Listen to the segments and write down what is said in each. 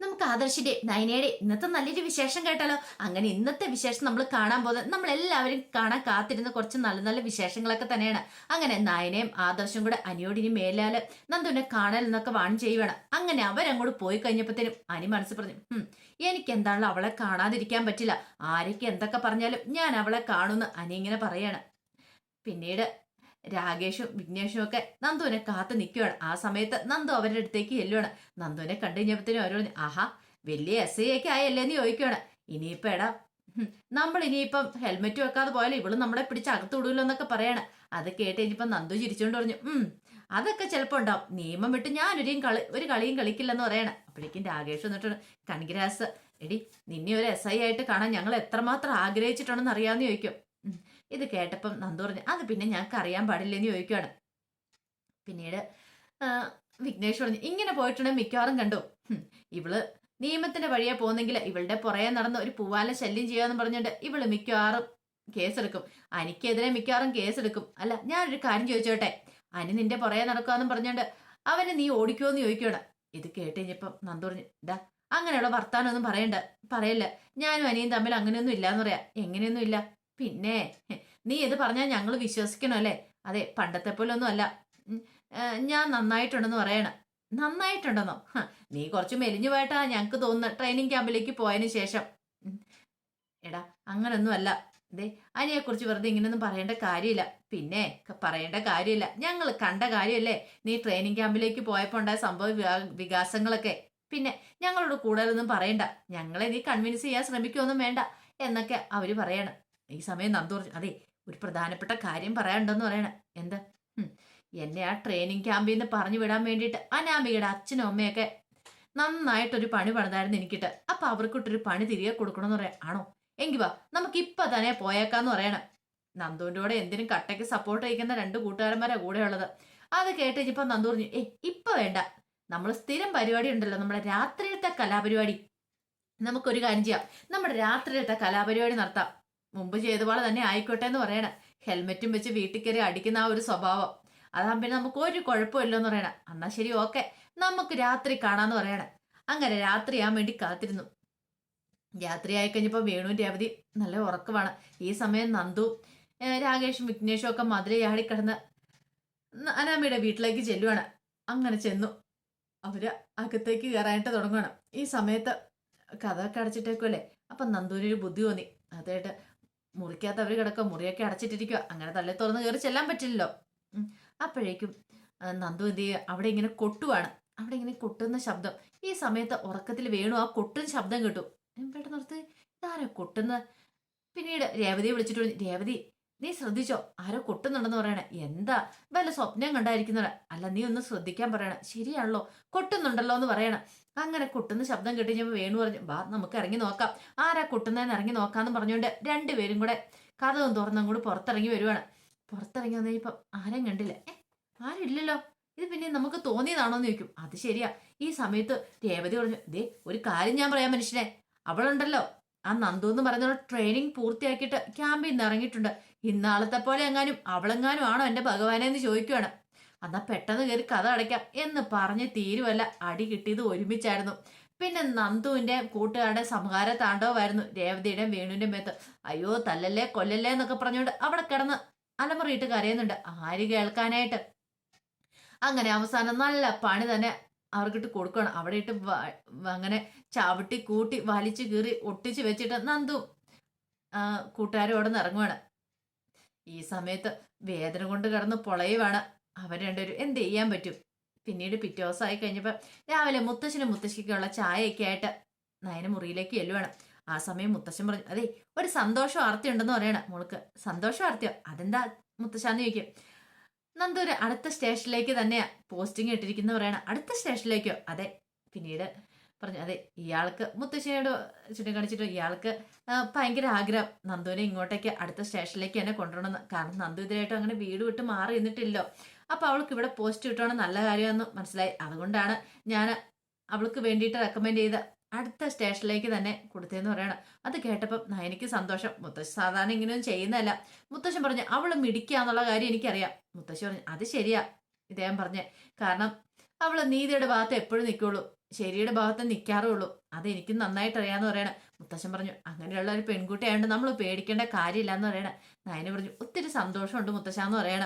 നമുക്ക് ആദർശിന്റെ നയനയുടെ ഇന്നത്തെ നല്ലൊരു വിശേഷം കേട്ടാലോ? അങ്ങനെ ഇന്നത്തെ വിശേഷം നമ്മൾ കാണാൻ പോകുന്നത് നമ്മൾ എല്ലാവരും കാണാൻ കാത്തിരുന്ന കുറച്ച് നല്ല നല്ല വിശേഷങ്ങളൊക്കെ തന്നെയാണ്. അങ്ങനെ നയനയും ആദർശും കൂടെ അനിയോടിനി മേലാൽ നന്ദുവിനെ കാണൽ എന്നൊക്കെ വാൺ ചെയ്യുവാണ്. അങ്ങനെ അവരങ്ങോട്ട് പോയി കഴിഞ്ഞപ്പോഴത്തേനും അനി മനസ്സ് പറഞ്ഞു "ഹും, എനിക്ക് എന്താണല്ലോ അവളെ കാണാതിരിക്കാൻ പറ്റില്ല. ആരൊക്കെ എന്തൊക്കെ പറഞ്ഞാലും ഞാൻ അവളെ കാണുമെന്ന് അനി ഇങ്ങനെ പറയാണ്. പിന്നീട് രാകേഷും വിഘ്നേഷും ഒക്കെ നന്ദുവിനെ കാത്തു നിൽക്കുകയാണ് ആ സമയത്ത് നന്ദു അവരുടെ അടുത്തേക്ക് ചെല്ലുവാണ്. നന്ദുവിനെ കണ്ടു കഴിഞ്ഞപ്പോഴത്തേനും അവരോട് ആഹാ വലിയ എസ് ഐ ഒക്കെ ആയല്ലേ എന്ന് ചോദിക്കുകയാണ് ഇനിയിപ്പോ എടാ നമ്മൾ ഇനിയിപ്പം ഹെൽമെറ്റ് വെക്കാതെ പോയാലും ഇവൾ നമ്മളെ പിടിച്ച് അകത്ത് വിടൂല്ലോ എന്നൊക്കെ പറയാണ്. അത് കേട്ട് ഇനിയിപ്പം നന്ദു ചിരിച്ചുകൊണ്ട് പറഞ്ഞു ഉം അതൊക്കെ ചിലപ്പോൾ ഉണ്ടാവും. നിയമം വിട്ട് ഞാനൊരു കളി ഒരു കളിയും കളിക്കില്ലെന്ന് പറയണം. അപ്പോഴേക്കും രാകേഷ് വന്നിട്ട് കൺഗ്രാസ് എടി നിന്നെ ഒരു എസ് ഐ ആയിട്ട് കാണാൻ ഞങ്ങൾ എത്രമാത്രം ആഗ്രഹിച്ചിട്ടുണ്ടെന്ന് അറിയാമെന്ന് ചോദിക്കും. ഇത് കേട്ടപ്പം നന്ദു പറഞ്ഞു അത് പിന്നെ ഞങ്ങൾക്ക് അറിയാൻ പാടില്ലെന്ന് ചോദിക്കുകയാണ് പിന്നീട് വിഘ്നേഷ് പറഞ്ഞു ഇങ്ങനെ പോയിട്ടുണ്ടെങ്കിൽ മിക്കവാറും കണ്ടു. ഇവൾ നിയമത്തിന്റെ വഴിയെ പോകുന്നെങ്കിൽ ഇവളുടെ പുറകെ നടന്ന് ഒരു പൂവാല ശല്യം ചെയ്യാന്ന് പറഞ്ഞുകൊണ്ട് ഇവൾ മിക്കവാറും കേസെടുക്കും. അനിക്കെതിരെ മിക്കവാറും കേസെടുക്കും. അല്ല ഞാനൊരു കാര്യം ചോദിച്ചോട്ടെ? അനി നിന്റെ പുറകെ നടക്കാന്നും പറഞ്ഞുകൊണ്ട് അവനെ നീ ഓടിക്കുമോന്ന് ചോദിക്കണം ഇത് കേട്ട് കഴിഞ്ഞപ്പം നന്ദു പറഞ്ഞു ഇതാ അങ്ങനെയുള്ള വർത്താനൊന്നും പറയണ്ട പറയല്ല. ഞാനും അനിയും തമ്മിൽ അങ്ങനെയൊന്നും ഇല്ലാന്ന് പറയാ. എങ്ങനെയൊന്നും ഇല്ല. പിന്നെ നീ ഇത് പറഞ്ഞാൽ ഞങ്ങൾ വിശ്വസിക്കണം അല്ലേ? അതെ പണ്ടത്തെ പോലെ ഒന്നും അല്ല ഞാൻ നന്നായിട്ടുണ്ടെന്ന് പറയണം. നന്നായിട്ടുണ്ടെന്നോ? നീ കുറച്ച് മെലിഞ്ഞു പോയിട്ടാ ഞങ്ങൾക്ക് തോന്നുന്ന ട്രെയിനിങ് ക്യാമ്പിലേക്ക് പോയതിന് ശേഷം. എടാ അങ്ങനൊന്നും അല്ല. ദേ അനിയെ കുറിച്ച് വെറുതെ ഇങ്ങനെയൊന്നും പറയേണ്ട കാര്യമില്ല. പിന്നെ പറയേണ്ട കാര്യമില്ല. ഞങ്ങൾ കണ്ട കാര്യമല്ലേ? നീ ട്രെയിനിങ് ക്യാമ്പിലേക്ക് പോയപ്പോൾ ഉണ്ടായ സംഭവ വികാസങ്ങളൊക്കെ. പിന്നെ ഞങ്ങളോട് കൂടുതലൊന്നും പറയണ്ട. ഞങ്ങളെ നീ കൺവിൻസ് ചെയ്യാൻ ശ്രമിക്കുമൊന്നും വേണ്ട. എന്നൊക്കെ അവർ പറയാണ്. ഈ സമയം നന്ദു പറഞ്ഞു അതെ ഒരു പ്രധാനപ്പെട്ട കാര്യം പറയാനുണ്ടെന്ന് പറയണ. എന്താ? എന്നെ ആ ട്രെയിനിങ് ക്യാമ്പിൽ നിന്ന് പറഞ്ഞു വിടാൻ വേണ്ടിയിട്ട് അനാമികയുടെ അച്ഛനും അമ്മയൊക്കെ നന്നായിട്ടൊരു പണി പണിതായിരുന്നു എനിക്കിട്ട്. അപ്പൊ അവർക്കിട്ടൊരു പണി തിരികെ കൊടുക്കണമെന്ന് പറയാം. ആണോ? എങ്കി വാ നമുക്ക് ഇപ്പൊ തന്നെ പോയേക്കാന്ന് പറയണം. നന്ദുവിന്റെ കൂടെ എന്തിനും കട്ടയ്ക്ക് സപ്പോർട്ട് അയക്കുന്ന രണ്ട് കൂട്ടുകാരന്മാരാണ് കൂടെ ഉള്ളത്. അത് കേട്ട് ഇപ്പൊ നന്ദു പറഞ്ഞു ഏ ഇപ്പൊ വേണ്ട. നമ്മൾ സ്ഥിരം പരിപാടി ഉണ്ടല്ലോ നമ്മുടെ രാത്രിയിലത്തെ കലാപരിപാടി. നമുക്കൊരു കാര്യം ചെയ്യാം. നമ്മുടെ രാത്രിയിലത്തെ കലാപരിപാടി നടത്താം. മുമ്പ് ചെയ്ത പോലെ തന്നെ ആയിക്കോട്ടെ എന്ന് പറയണം. ഹെൽമെറ്റും വെച്ച് വീട്ടിൽ കയറി അടിക്കുന്ന ആ ഒരു സ്വഭാവം. അതാകുമ്പോൾ പിന്നെ നമുക്ക് ഒരു കുഴപ്പമില്ലെന്ന് പറയണ. എന്നാ ശരി ഓക്കെ. നമുക്ക് രാത്രി കാണാന്ന് പറയണ. അങ്ങനെ രാത്രിയാൻ വേണ്ടി കാത്തിരുന്നു. രാത്രി ആയി കഴിഞ്ഞപ്പോൾ വേണു രവതി നല്ല ഉറക്കമാണ്. ഈ സമയം നന്ദു രാകേഷും വിഘ്നേഷും ഒക്കെ മധുരയാടി കിടന്ന് അനാമിയുടെ വീട്ടിലേക്ക് ചെല്ലുവാണ്. അങ്ങനെ ചെന്നു. അവർ അകത്തേക്ക് കയറാനായിട്ട് തുടങ്ങണം ഈ സമയത്ത് കഥ ഒക്കെ അടച്ചിട്ടേക്കുമല്ലേ അപ്പം നന്ദുവിനൊരു ബുദ്ധി തോന്നി. അതായിട്ട് മുറിക്കകത്ത് അവർ കിടക്കുക മുറിയൊക്കെ അടച്ചിട്ടിരിക്കുക അങ്ങനെ തള്ളി തുറന്ന് കയറി ചെല്ലാൻ പറ്റില്ലല്ലോ. അപ്പോഴേക്കും നന്ദു എന്ത് ചെയ്യുക അവിടെ ഇങ്ങനെ കൊട്ടുവാണ്. അവിടെ ഇങ്ങനെ കൊട്ടുന്ന ശബ്ദം. ഈ സമയത്ത് ഉറക്കത്തിൽ വേണു ആ കൊട്ടുന്ന ശബ്ദം കിട്ടും. പെട്ടെന്ന് ഓർത്ത് ഇതാരോ കൊട്ടുന്ന പിന്നീട് രേവതിയെ വിളിച്ചിട്ട് പറഞ്ഞു, രേവതി നീ ശ്രദ്ധിച്ചോ? ആരോ കൊട്ടുന്നുണ്ടെന്ന് പറയണേ. എന്താ? വല്ല സ്വപ്നം കണ്ടായിരിക്കുന്നവരാ അല്ല നീ ഒന്ന് ശ്രദ്ധിക്കാൻ പറയണേ. ശരിയാണല്ലോ. കൊട്ടുന്നുണ്ടല്ലോ എന്ന് പറയണം. അങ്ങനെ കൊട്ടുന്ന ശബ്ദം കേട്ട് ഞാൻ വേണു പറഞ്ഞു ബാ നമുക്ക് ഇറങ്ങി നോക്കാം. ആരാ കൊട്ടുന്നതെന്ന് ഇറങ്ങി നോക്കാന്ന് പറഞ്ഞുകൊണ്ട് രണ്ടുപേരും കൂടെ കഥവും തുറന്നും കൂടി പുറത്തിറങ്ങി വരുവാണ്. പുറത്തിറങ്ങി വന്നു ഇപ്പം ആരും കണ്ടില്ല. ഏ ആരില്ലല്ലോ ഇത് പിന്നെ നമുക്ക് തോന്നിയതാണോ എന്ന് ചോദിക്കും. അത് ശരിയാ. ഈ സമയത്ത് രേവതി പറഞ്ഞു ദേ ഒരു കാര്യം ഞാൻ പറയാം മനുഷ്യനെ. അവളുണ്ടല്ലോ. ആ നന്ദു എന്ന് പറയുന്ന ട്രെയിനിങ് പൂർത്തിയാക്കിയിട്ട് ക്യാമ്പിൽ നിന്ന് ഇറങ്ങിയിട്ടുണ്ട്. ഇന്നാളത്തെ പോലെ എങ്ങാനും അവളെങ്ങാനും ആണോ എന്റെ ഭഗവാനെന്ന് ചോദിക്കുവാണ്. എന്നാ പെട്ടെന്ന് കയറി കഥ അടയ്ക്കാം എന്ന് പറഞ്ഞ് തീരുവല്ല അടി കിട്ടിയത് ഒരുമിച്ചായിരുന്നു. പിന്നെ നന്ദുവിന്റെ കൂട്ടുകാരുടെ സംഹാര താണ്ഡവമായിരുന്നു രേവതിയുടെയും വേണുവിന്റെ മേത്ത്. അയ്യോ തല്ലല്ലേ കൊല്ലല്ലേ എന്നൊക്കെ പറഞ്ഞുകൊണ്ട് അവിടെ കിടന്ന് അലമുറിയിട്ട് കരയുന്നുണ്ട് ആര് കേൾക്കാനായിട്ട്. അങ്ങനെ അവസാനം നല്ല പണി തന്നെ അവർക്കിട്ട് കൊടുക്കണം അവിടെ ഇട്ട് അങ്ങനെ ചവിട്ടി കൂട്ടി വലിച്ചു കീറി ഒട്ടിച്ച് വെച്ചിട്ട് നന്ദു കൂട്ടുകാരും അവിടെ നിന്ന് ഇറങ്ങുവാണ്. ഈ സമയത്ത് വേദന കൊണ്ട് കിടന്ന് പൊളയുവാണ്. അവർ രണ്ടുപേരും എന്ത് ചെയ്യാൻ പറ്റും? പിന്നീട് പിറ്റേ ദിവസമായി കഴിഞ്ഞപ്പോൾ രാവിലെ മുത്തശ്ശനും മുത്തശ്ശിക്കുള്ള ചായയൊക്കെ ആയിട്ട് നയന മുറിയിലേക്ക് ചെല്ലുവാണ്. ആ സമയം മുത്തശ്ശൻ പറഞ്ഞു അതെ ഒരു സന്തോഷ വാർത്ത ഉണ്ടെന്ന് പറയണ മോൾക്ക്. സന്തോഷം വാർത്തയോ അതെന്താ മുത്തശ്ശാന്ന് ചോദിക്കും. നന്ദൂര് അടുത്ത സ്റ്റേഷനിലേക്ക് തന്നെയാ പോസ്റ്റിംഗ് ഇട്ടിരിക്കുന്നു പറയണ. അടുത്ത സ്റ്റേഷനിലേക്കോ? അതെ. പിന്നീട് പറഞ്ഞു അതെ ഇയാൾക്ക് മുത്തശ്ശിയോട് ചുറ്റിക്കാണിച്ചിട്ട് ഇയാൾക്ക് ഭയങ്കര ആഗ്രഹം. നന്ദുവിനെ ഇങ്ങോട്ടേക്ക് അടുത്ത സ്റ്റേഷനിലേക്ക് തന്നെ കൊണ്ടുവരണം കാരണം നന്ദു ഇതിലായിട്ടും അങ്ങനെ വീട് വിട്ട് മാറി നിന്നിട്ടില്ലോ. അപ്പൊ അവൾക്ക് ഇവിടെ പോസ്റ്റ് കിട്ടുവാണ് നല്ല കാര്യമെന്ന് മനസ്സിലായി. അതുകൊണ്ടാണ് ഞാൻ അവൾക്ക് വേണ്ടിയിട്ട് റെക്കമെൻഡ് ചെയ്ത അടുത്ത സ്റ്റേഷനിലേക്ക് തന്നെ കൊടുത്തതെന്ന് പറയണം. അത് കേട്ടപ്പം എനിക്ക് സന്തോഷം. മുത്തശ്ശി സാധാരണ ഇങ്ങനെയൊന്നും ചെയ്യുന്നതല്ല. മുത്തശ്ശൻ പറഞ്ഞു അവൾ മിടിക്കാന്നുള്ള കാര്യം എനിക്കറിയാം. മുത്തശ്ശി പറഞ്ഞു അത് ശരിയാ ഇദ്ദേഹം പറഞ്ഞേ. കാരണം അവൾ നീതിയുടെ ഭാഗത്ത് എപ്പോഴും നിൽക്കുള്ളൂ. ശരിയുടെ ഭാഗത്ത് നിൽക്കാറേ ഉള്ളൂ അത് എനിക്ക് നന്നായിട്ട് അറിയാന്ന് പറയണ. മുത്തശ്ശൻ പറഞ്ഞു അങ്ങനെയുള്ള ഒരു പെൺകുട്ടിയായതുകൊണ്ട് നമ്മൾ പേടിക്കേണ്ട കാര്യമില്ല എന്ന് പറയണ. നയന പറഞ്ഞു ഒത്തിരി സന്തോഷമുണ്ട് മുത്തശ്ശ എന്ന് പറയണ.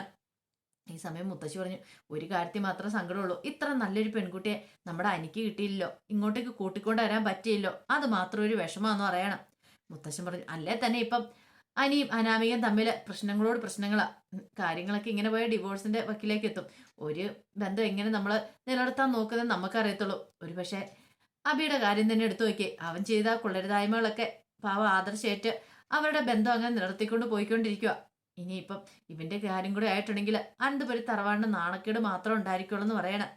ഈ സമയം മുത്തശ്ശി പറഞ്ഞു ഒരു കാര്യത്തിൽ മാത്രമേ സങ്കടമുള്ളൂ. ഇത്ര നല്ലൊരു പെൺകുട്ടിയെ നമ്മുടെ അനിക്ക് കിട്ടിയില്ലല്ലോ. ഇങ്ങോട്ടേക്ക് കൂട്ടിക്കൊണ്ട് വരാൻ പറ്റിയില്ലോ അത് മാത്രം ഒരു വിഷമമാണെന്ന് പറയണം. മുത്തശ്ശൻ പറഞ്ഞു അല്ലേ തന്നെ ഇപ്പം? അനിയും അനാമികയും തമ്മിൽ പ്രശ്നങ്ങളോട് പ്രശ്നങ്ങളാ. കാര്യങ്ങളൊക്കെ ഇങ്ങനെ പോയ ഡിവോഴ്സിന്റെ വക്കിലേക്ക് എത്തും. ഒരു ബന്ധം എങ്ങനെ നമ്മൾ നിലനിർത്താൻ നോക്കുന്നത് നമുക്കറിയത്തുള്ളൂ. ഒരു പക്ഷേ അബിയുടെ കാര്യം തന്നെ എടുത്തു നോക്കി അവൻ ചെയ്ത കൊള്ളരുതായ്മകളൊക്കെ പാവ ആദർശേറ്റ് അവരുടെ ബന്ധം അങ്ങനെ നിലനിർത്തിക്കൊണ്ട് പോയിക്കൊണ്ടിരിക്കുക ഇനിയിപ്പം ഇവന്റെ കാര്യം കൂടെ ആയിട്ടുണ്ടെങ്കിൽ അനന്തപുരി തറവാണ്ട് നാണക്കേട് മാത്രം ഉണ്ടായിരിക്കുള്ളൂ എന്ന് പറയണം.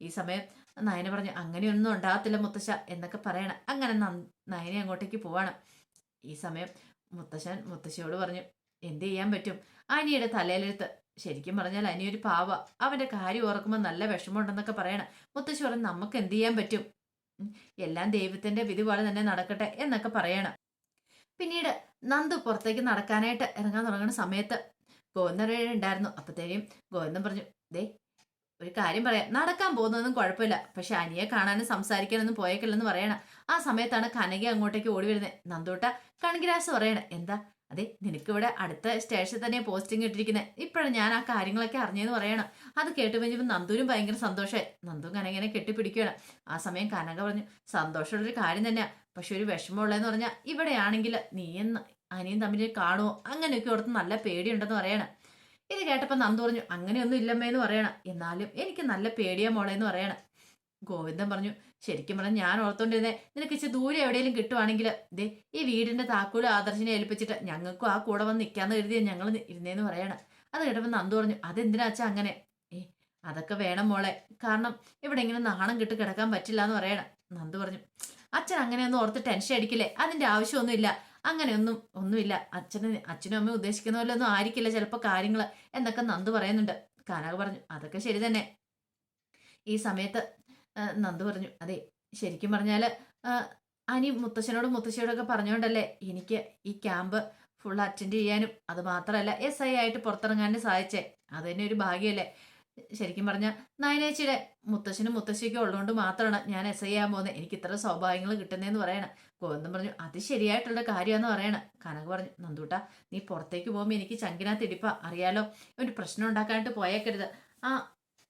ഈ സമയം നയന പറഞ്ഞു അങ്ങനെയൊന്നും ഉണ്ടാകത്തില്ല മുത്തശ്ശ എന്നൊക്കെ പറയണം. അങ്ങനെ നയനെ അങ്ങോട്ടേക്ക് പോവാണ്. ഈ സമയം മുത്തശ്ശൻ മുത്തശ്ശിയോട് പറഞ്ഞു എന്ത് ചെയ്യാൻ പറ്റും? അനിയുടെ തലയിലെടുത്ത്. ശരിക്കും പറഞ്ഞാൽ അനി ഒരു പാവ. അവന്റെ കാര്യം ഓർക്കുമ്പോൾ നല്ല വിഷമമുണ്ടെന്നൊക്കെ പറയണം. മുത്തശ്ശി പറഞ്ഞു നമുക്ക് എന്ത് ചെയ്യാൻ പറ്റും? എല്ലാം ദൈവത്തിന്റെ വിധി പോലെ തന്നെ നടക്കട്ടെ എന്നൊക്കെ പറയണം. പിന്നീട് നന്ദു പുറത്തേക്ക് നടക്കാനായിട്ട് ഇറങ്ങാൻ തുടങ്ങുന്ന സമയത്ത് ഗോവിന്ദൻ ഉണ്ടായിരുന്നു. അപ്പത്തേനും ഗോവിന്ദൻ പറഞ്ഞു ദേ ഒരു കാര്യം പറയാം. നടക്കാൻ പോകുന്നതൊന്നും കുഴപ്പമില്ല. പക്ഷെ അനിയെ കാണാനും സംസാരിക്കാനൊന്നും പോയേക്കില്ലെന്ന് പറയണം. ആ സമയത്താണ് കനകി അങ്ങോട്ടേക്ക് ഓടി വരുന്നത്. നന്ദൂട്ട കൺഗ്രാസ് പറയണേ. എന്താ? അതെ നിനക്കിവിടെ അടുത്ത സ്റ്റേഷനിൽ തന്നെ പോസ്റ്റിംഗ് ഇട്ടിരിക്കുന്നത് ഇപ്പോഴാണ് ഞാൻ ആ കാര്യങ്ങളൊക്കെ അറിഞ്ഞതെന്ന് പറയണം. അത് കേട്ട് കഴിഞ്ഞപ്പോൾ നന്ദൂരും ഭയങ്കര സന്തോഷമായി. നന്ദു കനകനെ കെട്ടിപ്പിടിക്കുകയാണ്. ആ സമയം കനക പറഞ്ഞു സന്തോഷമുള്ളൊരു കാര്യം തന്നെയാ. പക്ഷെ ഒരു വിഷമമുള്ളതെന്ന് പറഞ്ഞാൽ ഇവിടെയാണെങ്കിൽ നീയും അനിയും തമ്മിൽ കാണുമോ അങ്ങനെയൊക്കെ ഓർത്ത് നല്ല പേടിയുണ്ടെന്ന് പറയണം. ഇത് കേട്ടപ്പോൾ നന്ദു പറഞ്ഞു അങ്ങനെയൊന്നും ഇല്ലമ്മേന്ന് പറയണം. എന്നാലും എനിക്ക് നല്ല പേടിയാ മോളെ എന്ന് പറയണം. ഗോവിന്ദൻ പറഞ്ഞു ശരിക്കും പറഞ്ഞാൽ ഞാൻ ഓർത്തോണ്ടിരുന്നേ നിനക്ക് ഇച്ചിരി ദൂരെ എവിടെയെങ്കിലും കിട്ടുവാണെങ്കിൽ ദേ ഈ വീടിന്റെ താക്കോൽ ആദർശിനെ ഏൽപ്പിച്ചിട്ട് ഞങ്ങൾക്കും ആ കൂടെ വന്ന് നിൽക്കാന്ന് കരുതിയ ഞങ്ങൾ ഇരുന്നേന്ന് പറയണം. അത് കേട്ടപ്പോൾ നന്ദു പറഞ്ഞു അതെന്തിനാ അച്ഛാ അങ്ങനെ? ഏ അതൊക്കെ വേണം മോളെ. കാരണം ഇവിടെ ഇങ്ങനെ നാണം കിട്ട് കിടക്കാൻ പറ്റില്ല എന്ന് പറയണം. നന്ദു പറഞ്ഞു അച്ഛൻ അങ്ങനെയൊന്നും ഓർത്ത് ടെൻഷൻ അടിക്കില്ലേ? അതിന്റെ ആവശ്യമൊന്നുമില്ല. അങ്ങനെയൊന്നും ഒന്നുമില്ല. അച്ഛന് അച്ഛനും അമ്മയും ഉദ്ദേശിക്കുന്ന പോലെ ഒന്നും ആയിരിക്കില്ല ചിലപ്പോൾ കാര്യങ്ങൾ എന്നൊക്കെ നന്ദു പറയുന്നുണ്ട്. കാനക പറഞ്ഞു അതൊക്കെ ശരി തന്നെ. ഈ സമയത്ത് നന്ദു പറഞ്ഞു അതെ ശരിക്കും പറഞ്ഞാൽ അനി മുത്തശ്ശനോടും മുത്തശ്ശിയോടൊക്കെ പറഞ്ഞുകൊണ്ടല്ലേ എനിക്ക് ഈ ക്യാമ്പ് ഫുൾ അറ്റൻഡ് ചെയ്യാനും അത് മാത്രമല്ല എസ് ഐ ആയിട്ട് പുറത്തിറങ്ങാനും സാധിച്ചേ. അത് തന്നെ ഒരു ഭാഗ്യമല്ലേ? ശരിക്കും പറഞ്ഞാൽ നയനേച്ചിയുടെ മുത്തശ്ശനും മുത്തശ്ശിയൊക്കെ ഉള്ളതുകൊണ്ട് മാത്രമാണ് ഞാൻ എസ് ആകാൻ പോകുന്നത്. എനിക്ക് ഇത്ര സൗഭാഗ്യങ്ങൾ കിട്ടുന്നതെന്ന് പറയണ. ഗോവിന്ദൻ പറഞ്ഞു അത് ശരിയായിട്ടുള്ള കാര്യമാണെന്ന് പറയണ. കനക പറഞ്ഞു നന്ദൂട്ട നീ പുറത്തേക്ക് പോകുമ്പോൾ എനിക്ക് ചങ്കിനകത്ത് തിടിപ്പ അറിയാലോ ഒരു പ്രശ്നം ഉണ്ടാക്കാനായിട്ട് പോയേക്കരുത്. ആ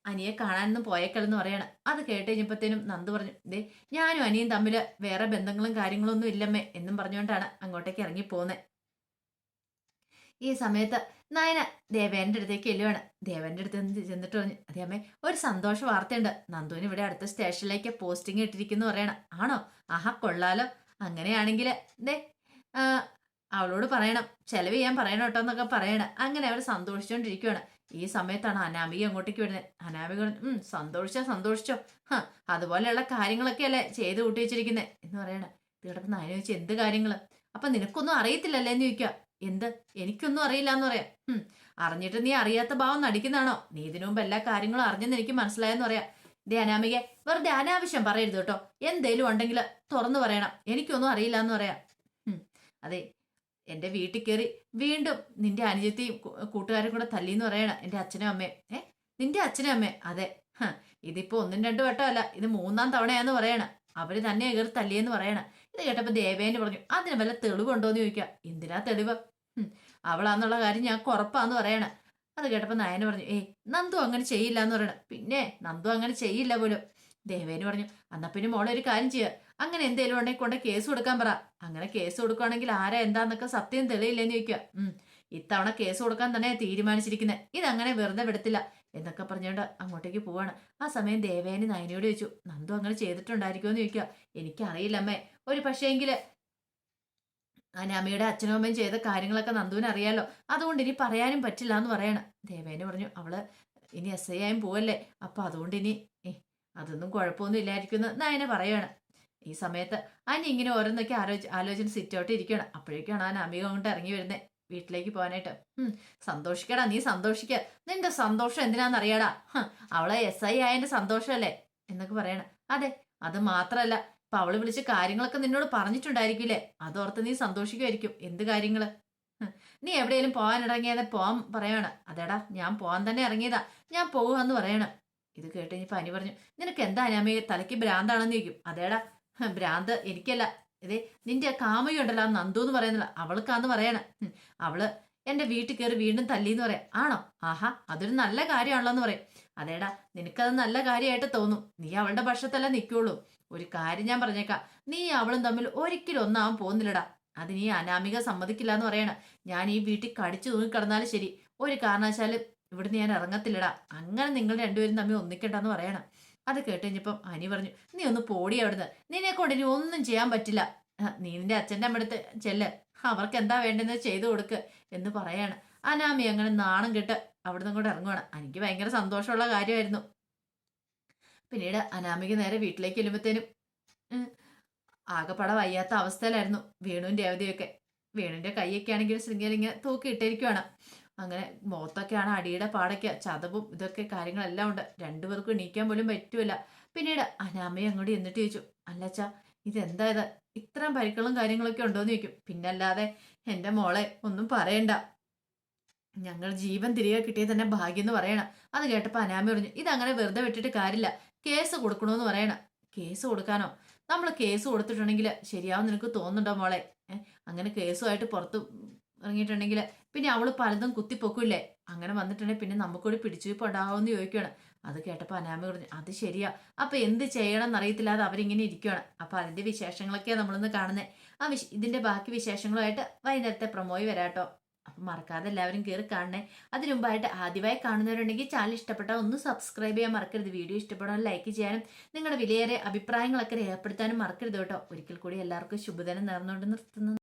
അനിയെ കാണാനൊന്നും പോയേക്കല്ലെന്ന് പറയണ. അത് കേട്ട് കഴിഞ്ഞപ്പോഴത്തേനും നന്ദു പറഞ്ഞു ദേ ഞാനും അനിയും തമ്മിൽ വേറെ ബന്ധങ്ങളും കാര്യങ്ങളൊന്നും ഇല്ലമ്മേ എന്നും പറഞ്ഞുകൊണ്ടാണ് അങ്ങോട്ടേക്ക് ഇറങ്ങി പോകുന്നത് ഈ സമയത്ത് നയന ദേവേന്റെ അടുത്തേക്ക് എല്ലുവാണ് ദേവന്റെ അടുത്ത് നിന്ന് ചെന്നിട്ട് പറഞ്ഞു അതേ അമ്മേ ഒരു സന്തോഷ വാർത്തയുണ്ട്. നന്ദുവിന് ഇവിടെ അടുത്ത സ്റ്റേഷനിലേക്ക് പോസ്റ്റിംഗ് ഇട്ടിരിക്കുന്നു പറയണം. ആണോ? ആഹാ കൊള്ളാലോ. അങ്ങനെയാണെങ്കിൽ ദേ അവളോട് പറയണം. ചെലവ് ചെയ്യാൻ പറയണം കേട്ടോ എന്നൊക്കെ പറയണം. അങ്ങനെ അവർ സന്തോഷിച്ചുകൊണ്ടിരിക്കുകയാണ് ഈ സമയത്താണ് അനാമിക അങ്ങോട്ടേക്ക് വരുന്നത്. അനാമിക പറഞ്ഞു സന്തോഷിച്ചോ സന്തോഷിച്ചോ. ഹ അതുപോലെയുള്ള കാര്യങ്ങളൊക്കെ അല്ലേ ചെയ്ത് കൂട്ടി വെച്ചിരിക്കുന്നത് എന്ന് പറയണ. തീടപ്പം നായന ചോദിച്ചു എന്ത് കാര്യങ്ങൾ അപ്പൊ നിനക്കൊന്നും അറിയത്തില്ലല്ലേ? എന്ന് ചോദിക്കുക എന്ത്? എനിക്കൊന്നും അറിയില്ല എന്ന് പറയാം അറിഞ്ഞിട്ട് നീ അറിയാത്ത ഭാവം നടിക്കുന്നതാണോ? നീ ഇതിനു മുമ്പ് എല്ലാ കാര്യങ്ങളും അറിഞ്ഞെന്ന് എനിക്ക് മനസ്സിലായെന്ന് പറയാം. ദേ അനാമിക വെറുതെ അനാവശ്യം പറയരുത് കേട്ടോ. എന്തേലും ഉണ്ടെങ്കിൽ തുറന്നു പറയണം. എനിക്കൊന്നും അറിയില്ല എന്ന് പറയാം അതെ എന്റെ വീട്ടിൽ കയറി വീണ്ടും നിന്റെ അനുജത്തിയും കൂട്ടുകാരും കൂടെ തല്ലിന്ന് പറയണം. എന്റെ അച്ഛനും അമ്മയും. ഏ? നിന്റെ അച്ഛനും അമ്മയും? അതെ. ഇതിപ്പോ ഒന്നും രണ്ടു വട്ടമല്ല. ഇത് മൂന്നാം തവണയാന്ന് പറയണം. അവർ തന്നെ കയറി തല്ലിയെന്ന് പറയണം. ഇത് കേട്ടപ്പോ ദേവേന്റെ പറഞ്ഞു അതിന് വല്ല തെളിവുണ്ടോ എന്ന് ചോദിക്കുക എന്തിനാ തെളിവ്? അവളാന്നുള്ള കാര്യം ഞാൻ കുറപ്പാന്ന് പറയണ. അത് കേട്ടപ്പോൾ നയന പറഞ്ഞു ഏയ് നന്ദു അങ്ങനെ ചെയ്യില്ല എന്ന് പറയണം. പിന്നെ നന്ദു അങ്ങനെ ചെയ്യില്ല പോലും. ദേവേന് പറഞ്ഞു എന്നാ പിന്നെ മോളെ ഒരു കാര്യം ചെയ്യുക അങ്ങനെ എന്തേലും ഉണ്ടെങ്കിൽ കൊണ്ട് കേസ് കൊടുക്കാൻ പറ. അങ്ങനെ കേസ് കൊടുക്കുകയാണെങ്കിൽ ആരാ എന്താന്നൊക്കെ സത്യം തെളിയില്ലെന്ന് ചോദിക്കുക ഉം ഇത്തവണ കേസ് കൊടുക്കാൻ തന്നെ തീരുമാനിച്ചിരിക്കുന്നത് ഇതങ്ങനെ വെറുതെ വിടത്തില്ല എന്നൊക്കെ പറഞ്ഞുകൊണ്ട് അങ്ങോട്ടേക്ക് പോവാണ്. ആ സമയം ദേവേനെ നയനയോട് ചോദിച്ചു നന്ദു അങ്ങനെ ചെയ്തിട്ടുണ്ടായിരിക്കുമോ എന്ന് ചോദിക്കുക എനിക്കറിയില്ല അമ്മേ ഒരു പക്ഷേങ്കിൽ അനാമിയുടെ അച്ഛനും അമ്മയും ചെയ്ത കാര്യങ്ങളൊക്കെ നന്ദുവിന് അറിയാലോ. അതുകൊണ്ട് ഇനി പറയാനും പറ്റില്ല എന്ന് പറയണം. ദേവേന് പറഞ്ഞു അവൾ ഇനി എസ് ഐ ആയും പോവല്ലേ? അപ്പൊ അതുകൊണ്ട് ഇനി അതൊന്നും കുഴപ്പമൊന്നും ഇല്ലായിരിക്കും എന്ന് നയന ഈ സമയത്ത് അനി ഇങ്ങനെ ഓരോന്നൊക്കെ ആലോചി ആലോചന സിറ്റ് ഇരിക്കണം അപ്പോഴേക്കാണ് ആ അമിക കൊണ്ട് ഇറങ്ങി വരുന്നത് വീട്ടിലേക്ക് പോകാനായിട്ട്. സന്തോഷിക്കടാ നീ സന്തോഷിക്ക. നിന്റെ സന്തോഷം എന്തിനാന്ന് അറിയാടാ അവളെ എസ് ഐ ആയതിന്റെ സന്തോഷമല്ലേ എന്നൊക്കെ പറയണം. അതെ അത് മാത്രല്ല. ഇപ്പൊ അവൾ വിളിച്ച് കാര്യങ്ങളൊക്കെ നിന്നോട് പറഞ്ഞിട്ടുണ്ടായിരിക്കില്ലേ? അതോർത്ത് നീ സന്തോഷിക്കുമായിരിക്കും എന്ത് കാര്യങ്ങൾ? നീ എവിടെയെങ്കിലും പോകാൻ ഇറങ്ങിയത് പോവാൻ പറയാണ്. അതേടാ ഞാൻ പോവാൻ തന്നെ ഇറങ്ങിയതാ. ഞാൻ പോവാന്ന് പറയണം. ഇത് കേട്ട് ഇനി പനി പറഞ്ഞു. നിനക്ക് എന്താ അനാമിക? തലയ്ക്ക് ഭ്രാന്താണെന്ന് ചോദിക്കും. അതേടാ ഭ്രാന്ത് എനിക്കല്ല. ഇതേ നിന്റെ ആ ഉണ്ടല്ലോ ആ നന്ദു എന്ന് പറയുന്നില്ല അവൾക്കാന്ന് പറയണ. അവൾ എന്റെ വീട്ടിൽ കയറി വീണ്ടും തല്ലിന്ന് പറയാം. ആണോ? ആഹാ അതൊരു നല്ല കാര്യമാണല്ലോ എന്ന് പറയും. അതേടാ നിനക്കത് നല്ല കാര്യമായിട്ട് തോന്നും. നീ അവളുടെ പക്ഷത്തല്ല നിൽക്കുള്ളൂ. ഒരു കാര്യം ഞാൻ പറഞ്ഞേക്കാം. നീ അവളും തമ്മിൽ ഒരിക്കലും ഒന്നാവാൻ പോകുന്നില്ലടാ. അതിന് അനാമിക സമ്മതിക്കില്ല എന്ന് പറയണ. ഞാൻ ഈ വീട്ടിൽ കടിച്ചു തൂങ്ങി കിടന്നാലും ശരി. ഒരു കാരണവശാലും ഇവിടുന്ന് ഞാൻ ഇറങ്ങത്തില്ലടാ. അങ്ങനെ നിങ്ങൾ രണ്ടുപേരും തമ്മിൽ ഒന്നിക്കണ്ടെന്ന് പറയണം. അത് കേട്ട് കഴിഞ്ഞപ്പം അനി പറഞ്ഞു നീ ഒന്ന് പോടി അവിടുന്ന്. നിന്നെ കൊണ്ട് ഇനി ഒന്നും ചെയ്യാൻ പറ്റില്ല. നീ നിന്റെ അച്ഛന്റെ അമ്മടുത്ത് ചെല്ല്. അവർക്ക് എന്താ വേണ്ടെന്ന് ചെയ്തു കൊടുക്ക് എന്ന് പറയാണ്. അനാമി അങ്ങനെ നാണം കെട്ട് അവിടുന്ന് കൂടെ ഇറങ്ങുവാണ്. എനിക്ക് ഭയങ്കര സന്തോഷമുള്ള കാര്യമായിരുന്നു. പിന്നീട് അനാമിക നേരെ വീട്ടിലേക്ക് ചെല്ലുമ്പോഴത്തേനും ആകെപ്പട വയ്യാത്ത അവസ്ഥയിലായിരുന്നു വേണുവിന്റെ അവധിയൊക്കെ വേണുവിന്റെ കൈയൊക്കെ ആണെങ്കിൽ ശൃംഗേരി തൂക്കി ഇട്ടിരിക്കുവാണ്. അങ്ങനെ മുഖത്തൊക്കെയാണ് അടിയുടെ പാടയ്ക്ക് ചതവും ഇതൊക്കെ കാര്യങ്ങളെല്ലാം ഉണ്ട്. രണ്ടുപേർക്കും എണീക്കാൻ പോലും പറ്റൂല. പിന്നീട് അനാമയെ അങ്ങോട്ട് എന്നിട്ട് ചോദിച്ചു അല്ലച്ചാ ഇതെന്താ ഇത്? ഇത്രയും പരിക്കളും കാര്യങ്ങളൊക്കെ ഉണ്ടോയെന്ന് ചോദിക്കും. പിന്നല്ലാതെ എന്റെ മോളെ ഒന്നും പറയണ്ട. ഞങ്ങൾ ജീവൻ തിരികെ കിട്ടിയത് തന്നെ ഭാഗ്യം എന്ന് പറയണം. അത് കേട്ടപ്പോൾ അനാമി പറഞ്ഞു ഇതങ്ങനെ വെറുതെ വിട്ടിട്ട് കാര്യമില്ല. കേസ് കൊടുക്കണമെന്ന് പറയണ. കേസ് കൊടുക്കാനോ? നമ്മൾ കേസ് കൊടുത്തിട്ടുണ്ടെങ്കിൽ ശരിയാവും നിനക്ക് തോന്നുന്നുണ്ടോ മോളെ? അങ്ങനെ കേസുമായിട്ട് പുറത്ത് ഇറങ്ങിയിട്ടുണ്ടെങ്കിൽ പിന്നെ അവൾ പലതും കുത്തിപ്പൊക്കില്ലേ? അങ്ങനെ വന്നിട്ടുണ്ടെങ്കിൽ പിന്നെ നമുക്കൊരു പിടിച്ചുവയ്പ് ഉണ്ടാവുമെന്ന് ചോദിക്കുകയാണ് അത് കേട്ടപ്പോൾ അനാമി പറഞ്ഞു അത് ശരിയാ. അപ്പം എന്ത് ചെയ്യണം എന്നറിയത്തില്ലാതെ അവരിങ്ങനെ ഇരിക്കുകയാണ് അപ്പം അതിന്റെ വിശേഷങ്ങളൊക്കെയാണ് നമ്മളിന്ന് കാണുന്നത് ആ വിശ ഇതിന്റെ ബാക്കി വിശേഷങ്ങളുമായിട്ട് വൈകുന്നേരത്തെ പ്രൊമോയി വരാട്ടോ. അപ്പം മറക്കാതെ എല്ലാവരും കയറി കാണണേ. അതിനു മുമ്പായിട്ട് ആദ്യമായി കാണുന്നവരുണ്ടെങ്കിൽ ചാനൽ ഇഷ്ടപ്പെട്ടാൽ ഒന്ന് സബ്സ്ക്രൈബ് ചെയ്യാൻ മറക്കരുത്. വീഡിയോ ഇഷ്ടപ്പെടാൻ ലൈക്ക് ചെയ്യാനും നിങ്ങളുടെ വിലയേറെ അഭിപ്രായങ്ങളൊക്കെ രേഖപ്പെടുത്താനും മറക്കരുത് കേട്ടോ. ഒരിക്കൽ കൂടി എല്ലാവർക്കും ശുഭദിനം നേർന്നുകൊണ്ട് നിർത്തുന്നു.